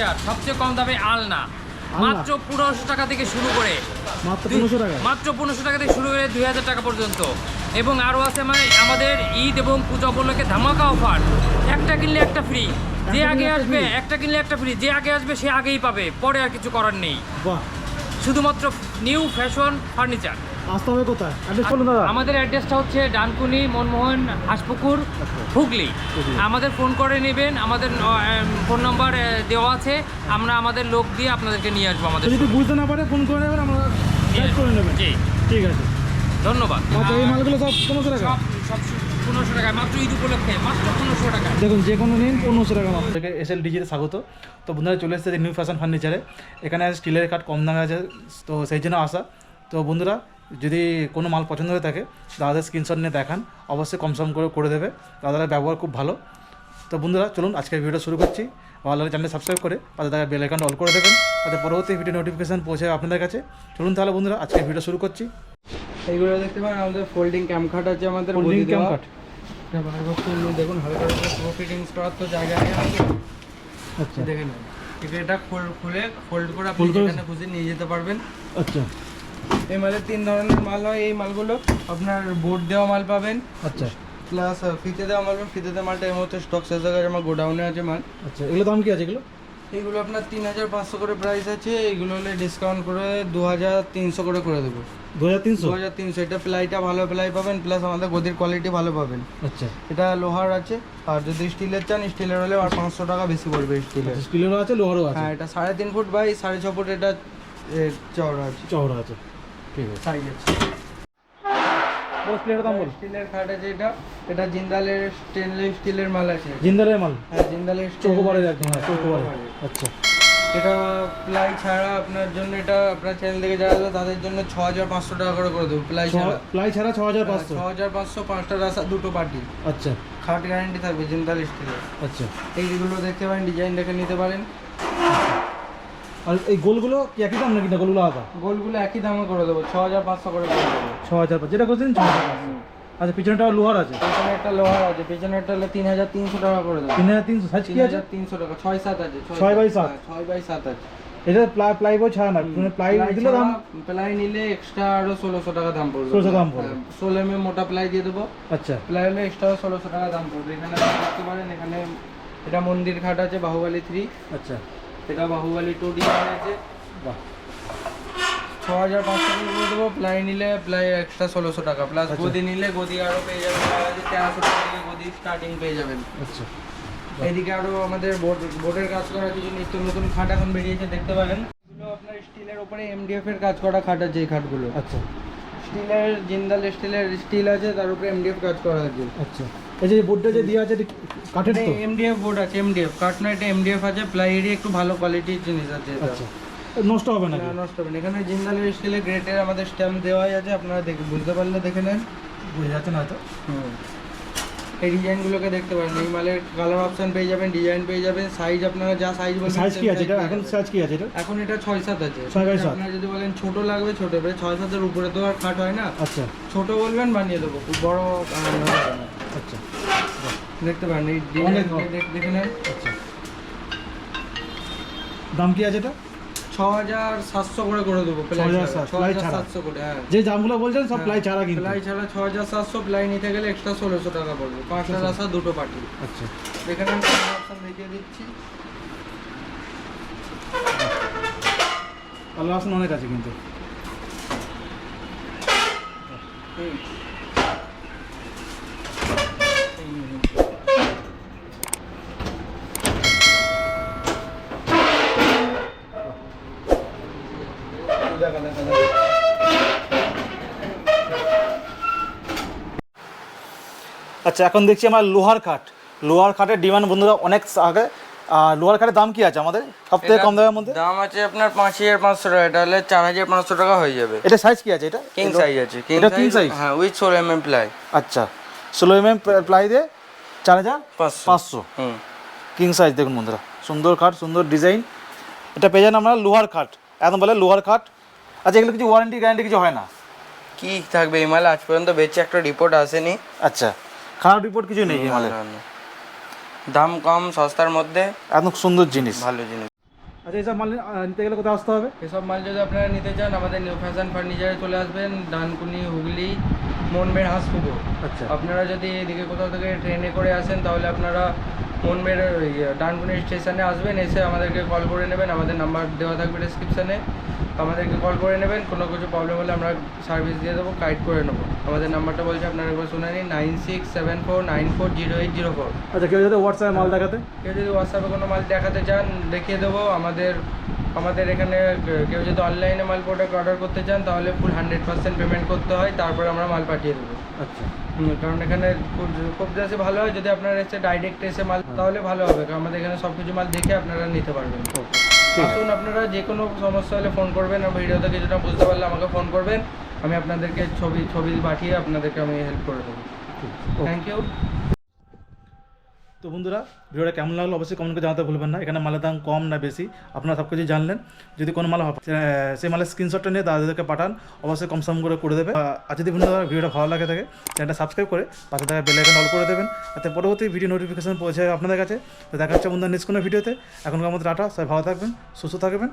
Furniture সবচেয়ে কম দামে আলনা। মাত্র পনেরোশো টাকা থেকে শুরু করে মাত্র পনেরোশো টাকা? থেকে শুরু করে দুই হাজার টাকা পর্যন্ত। এবং আরও আছে আমার আমাদের ঈদ এবং পূজা উপলক্ষে ধামাকা অফার। একটা কিনলে একটা ফ্রি যে আগে আসবে একটা কিনলে একটা ফ্রি যে আগে আসবে সে আগেই পাবে। পরে আর কিছু করার নেই। শুধুমাত্র নিউ ফ্যাশন ফার্নিচার আসতে হবে কোথায়? অ্যাড্রেস বলুন দাদা। আমাদের অ্যাড্রেসটা হচ্ছে ডানকুনি মনমোহন হাসপুকুর আচ্ছা। হুগলি। আমাদের ফোন করে নেবেন আমাদের ফোন নাম্বার দেওয়া আছে। আমরা আমাদের লোক দিয়ে আপনাদেরকে নিয়ে আসব আমাদের যদি বুঝতে না পারে ফোন করে নেবেন আমরা গাইড করে নেবেন। জি। ঠিক আছে। ধন্যবাদ। আচ্ছা এই মালগুলো সব পনেরোশো টাকা? সব পনেরোশো টাকা মাত্র ঈদ উপলক্ষে মাত্র পনেরোশো টাকা। দেখুন যে কোনো নিন পনেরোশো টাকা মাত্র। এস এল ডিজিতে স্বাগত। তো বন্ধুরা চলে এসেছে নিউ ফ্যাশন ফার্নিচারে এখানে স্টিলের কাঠ কম দামে আছে তো সেই জন্য আসা। তো বন্ধুরা যদি কোনো মাল পছন্দ হয়ে থাকে দাদাদের স্ক্রিনশট নিয়ে দেখান। অবশ্যই কম সম করে করে দেবে। দাদার ব্যবহার খুব ভালো। তো বন্ধুরা চলুন আজকের ভিডিও শুরু করছি। ভালো লাগলে চ্যানেল সাবস্ক্রাইব করে তাদের তাদের বেল আইকন অল করে দেবেন তাতে পরবর্তী ভিডিও নোটিফিকেশান পৌঁছে আপনাদের কাছে। চলুন তাহলে বন্ধুরা আজকের ভিডিও শুরু করছি। এইগুলো দেখতে পারেন আমাদের ফোল্ডিং ক্যাম্প খাট আছে আমাদের গদি cam খাট। দেখুন হালকা পুরো ফিটিংস করার তো জায়গা আমাদের। আচ্ছা। দেখে নেন। এটা খুলে ফোল্ড করে আপনি যেখানে খুশি নিয়ে যেতে পারবেন। আচ্ছা। এই মালের তিন ধরনের মাল হয়। এই মালগুলো আপনার বোর্ড দেওয়া মাল পাবেন। আচ্ছা। প্লাস ফিতে দেওয়া মাল পাবেন। ফিতে দেওয়া মালটা এই মুহূর্তে স্টক শেষ হয়ে গেছে আমার গোডাউনে আছে মাল। আচ্ছা এগুলো দাম কি আছে এগুলো? এইগুলো আপনার তিন হাজার পাঁচশো করে প্রাইস আছে। এইগুলো হলে ডিসকাউন্ট করে দু হাজার তিনশো করে করে দেবো। দু হাজার তিনশো? দু হাজার তিনশো। এটা প্লাইটা ভালো প্লাই পাবেন প্লাস আমাদের গদির কোয়ালিটি ভালো পাবেন। আচ্ছা। এটা লোহার আছে। আর যদি স্টিলের চান স্টিলের হলে আর পাঁচশো টাকা বেশি পড়বে স্টিলের স্টিলেরও আছে লোহারও আছে? হ্যাঁ এটা সাড়ে তিন ফুট বাই সাড়ে ছ ফুট এটা চওড়া আছে। চওড়া আছে। ঠিক আছে। সাইজ আছে বলো স্টিলের দাম বলো। স্টিলের খাট আছে এটা। এটা জিন্দালের স্টেনলেস স্টিলের মাল আছে। জিন্দালের মাল? হ্যাঁ জিন্দালের চৌকোবারের একদম হ্যাঁ চৌকোবারের আচ্ছা। এটা প্লাই ছাড়া আপনার জন্য এটা আপনার চ্যানেল থেকে যারা আসবে তাদের জন্য ছ হাজার পাঁচশো টাকা করে করে দেবো প্লাই ছাড়া। প্লাই ছাড়া ছ হাজার পাঁচশো? ছ হাজার পাঁচশো পাঁচটা রাস্তা দুটো পার্টি আচ্ছা। খাট গ্যারান্টি থাকবে জিন্দাল স্টিলের আচ্ছা। এইগুলো দেখতে পারেন ডিজাইন দেখে নিতে পারেন। আর এই গোলগুলো কি একই দাম নাকি না গোলগুলো আলাদা? গোলগুলো একই দামে করে দেবো ছ হাজার পাঁচশো করে করে দেবো। ছ হাজার যেটা করছেন ছ হাজার আচ্ছা পিছনেটা লোহার আছে? পেছনে একটা লোহার আছে পেছনে একটা হলে তিন হাজার তিনশো টাকা করে দেবো। তিন হাজার তিনশো সাইজ কি আছে? তিনশো টাকা ছয় সাত আছে ছয় বাই সাত? হ্যাঁ, ছয় বাই সাত আছে। এটা প্লাই প্লাই বই ছাড়া না মানে প্লাই দিলে দাম? প্লাই নিলে এক্সট্রা আরও ষোলোশো টাকা দাম পড়বে। 1600 দাম পড়বে। ষোলো এম মোটা প্লাই দিয়ে দেবো। আচ্ছা। প্লাই হলে এক্সট্রা ষোলোশো টাকা দাম পড়বে। এখানে দেখতে পারেন এখানে এটা মন্দির ঘাট আছে বাহুবালি থ্রি আচ্ছা। এটা বাহুবালি টু ডিজাইন আছে বাহ। ছ হাজার পাঁচশো টাকা করে দেবো প্লাই নিলে প্লাই এক্সট্রা ষোলোশো টাকা প্লাস আচ্ছা। গদি নিলে গদি আরও পেয়ে যাবেন তেরোশো টাকা থেকে গদি স্টার্টিং পেয়ে যাবেন। আচ্ছা। এইদিকে আরও আমাদের বোর্ড বোর্ডের কাজ করা কিছু নিত্য নতুন খাট এখন বেরিয়েছে দেখতে পারেন। আপনার স্টিলের উপরে এমডিএফ এর কাজ করা খাট আছে এই খাটগুলো। আচ্ছা। স্টিলের জিন্দাল স্টিলের স্টিল আছে তার উপরে এমডিএফ কাজ করা আছে। আচ্ছা। এই যে বোর্ডটা যে দেওয়া আছে কাঠের তো? এমডিএফ বোর্ড আছে এমডিএফ কাঠ না এটা এমডিএফ আছে প্লাই একটু ভালো কোয়ালিটির জিনিস আছে আচ্ছা। নষ্ট হবে না নষ্ট হবে না। এখানে জিন্দালের স্টিলের গ্রেটের আমাদের স্ট্যাম্প দেওয়াই আছে আপনারা দেখে বুঝতে পারলে দেখে নেন। বোঝা যাচ্ছে না হয়তো। এই ডিজাইনগুলোকে দেখতে পারেন। এই মালের কালার অপশন পেয়ে যাবেন ডিজাইন পেয়ে যাবেন সাইজ আপনারা যা সাইজ বলবেন সাইজ কি আছে এটা? এখন সাইজ কি আছে এটা? এখন এটা ছয় সাত আছে। ছয় বাই সাত। আপনারা যদি বলেন ছোট লাগবে ছোট এবারে ছয় সাতের উপরে তো আর খাট হয় না। আচ্ছা। ছোট বলবেন বানিয়ে দেবো। খুব বড় হবে। আচ্ছা দেখতে পারেন এই। দেখে নেন আচ্ছা। দাম কি আছে এটা? ছ হাজার সাতশো করে করে দেবো প্লাই 6,700 ছাড়া ছ প্লাই হাজার ছাড়া। সাতশো করে হ্যাঁ। যে দামগুলো বলছেন সব প্লাই ছাড়া কিন্তু। প্লাই ছাড়া ছ হাজার সাতশো প্লাই নিতে গেলে এক্সট্রা ষোলোশো টাকা পড়বে। পাঁচটা রাস্তা দুটো পার্টি আচ্ছা। এখানে আমি দেখিয়ে দিচ্ছি। কালার অপশন অনেক আছে কিন্তু। হুম। দেখা দেখা দেখা আচ্ছা এখন দেখছি আমার লোহার খাট। লোহার খাটের ডিমান্ড বন্ধুরা অনেক আগে আর লোহার খাটের দাম কি আছে আমাদের? সব থেকে কম দামের মধ্যে? দাম আছে আপনার পাঁচ হাজার পাঁচশো টাকা। এটা হলে চার হাজার পাঁচশো টাকা হয়ে যাবে। এটা সাইজ কি আছে এটা? কিং সাইজ আছে। এটা কিং সাইজ হ্যাঁ উইথ ষোলো এম এম প্লাই আচ্ছা ষোলো এম এম প্লাই দিয়ে চার হাজার পাঁচশো। কিং সাইজ দেখুন বন্ধুরা। সুন্দর খাট সুন্দর ডিজাইন এটা পেয়ে যান আমরা লোহার খাট। একদম বলে লোহার খাট। আচ্ছা এগুলো কিছু ওয়ারেন্টি গ্যারান্টি কিছু হয় না? কি থাকবে এই মাল? আজ পর্যন্ত বেচে একটা রিপোর্ট আসেনি। আচ্ছা খারাপ রিপোর্ট কিছু নেই এই মালের। দাম কম সস্তার মধ্যে। একদম সুন্দর জিনিস। ভালো জিনিস। আচ্ছা এইসব মাল নিতে গেলে কোথায় আসতে হবে? এসব মাল যদি আপনারা নিতে চান আমাদের নিউ ফ্যাশন ফার্নিচারে চলে আসবেন ডানকুনি হুগলি মনবের হাঁসপুকুর। আচ্ছা। আপনারা যদি এদিকে কোথাও থেকে ট্রেনে করে আসেন তাহলে আপনারা মনবের ওই ডানকুনি স্টেশনে আসবেন এসে আমাদেরকে কল করে নেবেন আমাদের নাম্বার দেওয়া থাকবে ডিসক্রিপশানে আমাদেরকে কল করে নেবেন কোনো কিছু প্রবলেম হলে আমরা সার্ভিস দিয়ে দেবো গাইড করে নেব। আমাদের নাম্বারটা বলছে আপনারা একবার শুনে নিন nine six seven four nine four zero eight zero four আচ্ছা কেউ যদি হোয়াটসঅ্যাপে মাল দেখাতে? কেউ যদি হোয়াটসঅ্যাপে কোনো মাল দেখাতে চান দেখিয়ে দেবো। আমাদের আমাদের এখানে কেউ যদি অনলাইনে মাল প্রোডাক্ট অর্ডার করতে চান তাহলে ফুল হান্ড্রেড পার্সেন্ট পেমেন্ট করতে হয় তারপরে আমরা মাল পাঠিয়ে দেবো। আচ্ছা। কারণ এখানে খুব- খুব বেশি ভালো হয় যদি আপনারা এসে ডাইরেক্ট এসে মাল তাহলে ভালো হবে কারণ আমাদের এখানে সব কিছু মাল দেখে আপনারা নিতে পারবেন। আসুন আপনারা যে কোনো সমস্যা হলে ফোন করবেন আর ভিডিওতে কিছুটা বুঝতে পারলে আমাকে ফোন করবেন। আমি আপনাদেরকে ছবি ছবি পাঠিয়ে আপনাদেরকে আমি হেল্প করে দেবো। থ্যাংক ইউ তো বন্ধুরা, ভিডিওটা কেমন লাগল অবশ্যই কমেন্ট করে জানাতে ভুলবেন না। এখানে মালের দাম কম না বেশি, আপনারা সব কিছু জানলেন। যদি কোনো মাল সেই মালের স্ক্রিনশটটা নিয়ে দাদাদেরকে পাঠান, অবশ্যই কম সম করে করে দেবে। আর যদি বন্ধুরা ভিডিওটা ভালো লাগে থাকে, চ্যানেলটা সাবস্ক্রাইব করে পাশে থাকা বেল আইকন অল করে দেবেন, যাতে পরবর্তী ভিডিও নোটিফিকেশন পৌঁছে যায় আপনাদের কাছে। তো দেখা হচ্ছে বন্ধুরা নেক্সট কোনো ভিডিওতে এখনকার মতো টাটা, সবাই ভালো থাকবেন, সুস্থ থাকবেন।